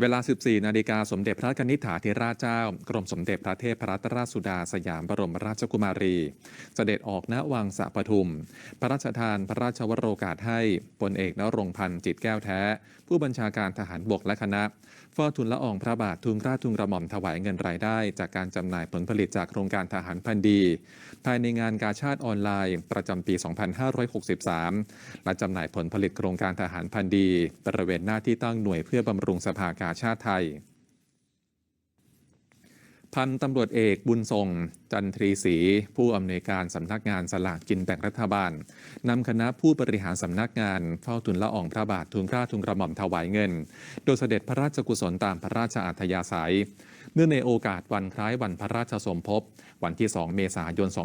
เวลา 14 นาฬิกาสมเด็จพระนิษฐาธิราชเจ้า กรมสมเด็จพระเทพรัตนราชสุดาสยามบรมราชกุมารี เสด็จออกณวังสะปทุม พระราชทานพระราชวโรกาสให้พลเอกนรงพันธ์จิตแก้วแท้ ผู้บัญชาการทหารบกและคณะเฝ้าทุนละอองพระบาททุนราชทุนกระหม่อมถวายเงินรายได้ จากการจำหน่ายผลผลิตจากโครงการทหารพันดี ภายในงานกาชาติออนไลน์ ประจำปี 2563 และจำหน่ายผลผลิตโครงการทหารพันดีบริเวณหน้าที่ตั้งหน่วยเพื่อบำรุงสภากาชาติไทย พันตำรวจเอกบุญทรง จันทรีศรีผู้อำนวยการสำนักงานสลากกินแบ่งรัฐบาลนำคณะผู้บริหารสำนักงานเฝ้าทุนละอองพระบาททุนกล้าทุนกระหม่อมถวายเงิน โดยเสด็จพระราชกุศลตามพระราชอัธยาศัยเนื่องในโอกาสวันคล้ายวันพระราชสมภพวันที่ 2 เมษายน 2564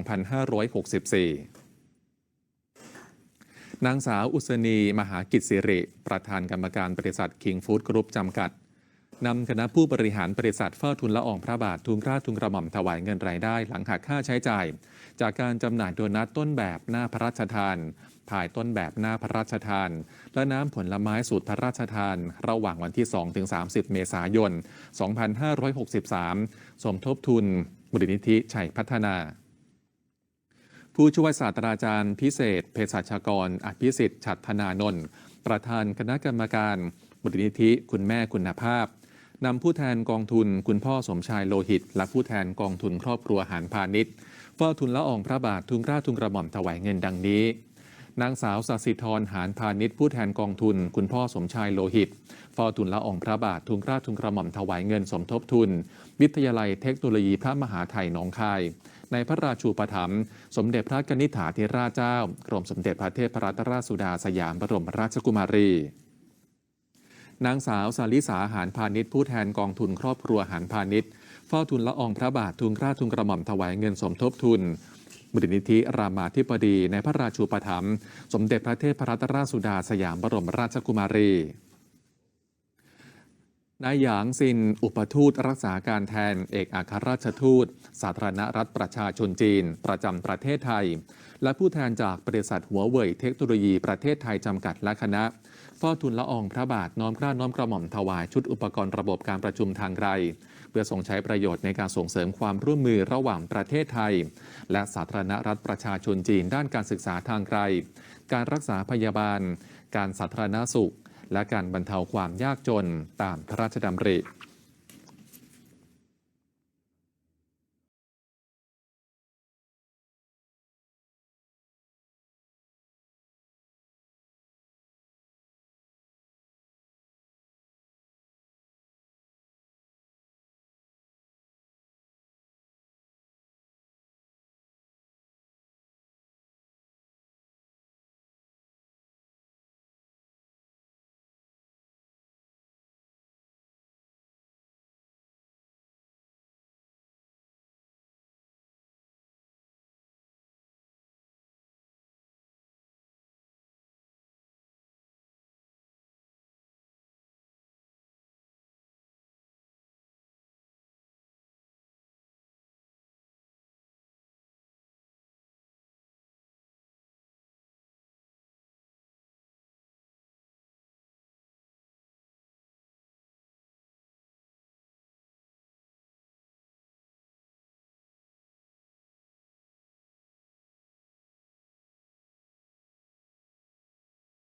นางสาวอุศนี มหากิจสิริ ประธานกรรมการบริษัทคิงฟู้ดกรุ๊ปจำกัด นำคณะผู้บริหารบริษัทเฝ้าทุนละอองพระบาททุนกล้าทุนกระหม่อมถวายเงินรายได้หลังหักค่าใช้จ่าย จากการจำหน่ายโดนัทต้นแบบหน้าพระราชทานภายต้นแบบหน้าพระราชทาน และน้ำผลไม้สูตรพระราชทาน ระหว่างวันที่ 2-30 เมษายน 2563 สมทบทุนมูลนิธิชัยพัฒนาผู้ช่วยศาสตราจารย์พิเศษเภสัชกร อภิสิทธิ์ฉัตรธนานนท์ประธานคณะกรรมการมูลนิธิคุณแม่คุณภาพ นำผู้แทนกองทุนคุณพ่อสมชายโลหิต และผู้แทนกองทุนครอบครัวหารพาณิชย์เฝ้าทุนละอองพระบาททุนกล้าทุนกระหม่อมถวายเงินดังนี้ นางสาวสัสิธรหารพาณิชย์ผู้แทนกองทุน คุณพ่อสมชายโลหิตเฝ้าทุนละอองพระบาททุนกล้าทุนกระหม่อมถวายเงินสมทบทุน วิทยาลัยเทคโนโลยีพระมหาไทยหนองคาย ในพระราชูปถัมภ์สมเด็จพระกนิษฐาธิราชเจ้ากรมสมเด็จพระเทพรัตนราชสุดาสยามบรมราชกุมารี นางสาวสาลิสาหารพาณิชย์ผู้แทนกองทุนครอบครัวหารพาณิชย์เฝ้าทุนละอองพระบาททุนกล้าทุนกระหม่อมถวายเงินสมทบทุนมูลนิธิรามาธิบดีในพระราชูปถัมภ์สมเด็จพระเทพรัตนราชสุดาสยามบรมราชกุมารี นายหยางซิน อุปทูตรักษาการแทนเอกอัครราชทูต สาธารณรัฐประชาชนจีน ประจำประเทศไทย และผู้แทนจากบริษัทหัวเว่ยเทคโนโลยีประเทศไทยจำกัดและคณะเฝ้าทุนละอองพระบาทน้อมกล้าน้อมกระหม่อมถวายชุดอุปกรณ์ระบบการประชุมทางไกล เพื่อส่งใช้ประโยชน์ในการส่งเสริมความร่วมมือระหว่างประเทศไทย และสาธารณรัฐประชาชนจีนด้านการศึกษาทางไกล การรักษาพยาบาล การสาธารณสุข และการบรรเทาความยากจนตามพระราชดำริ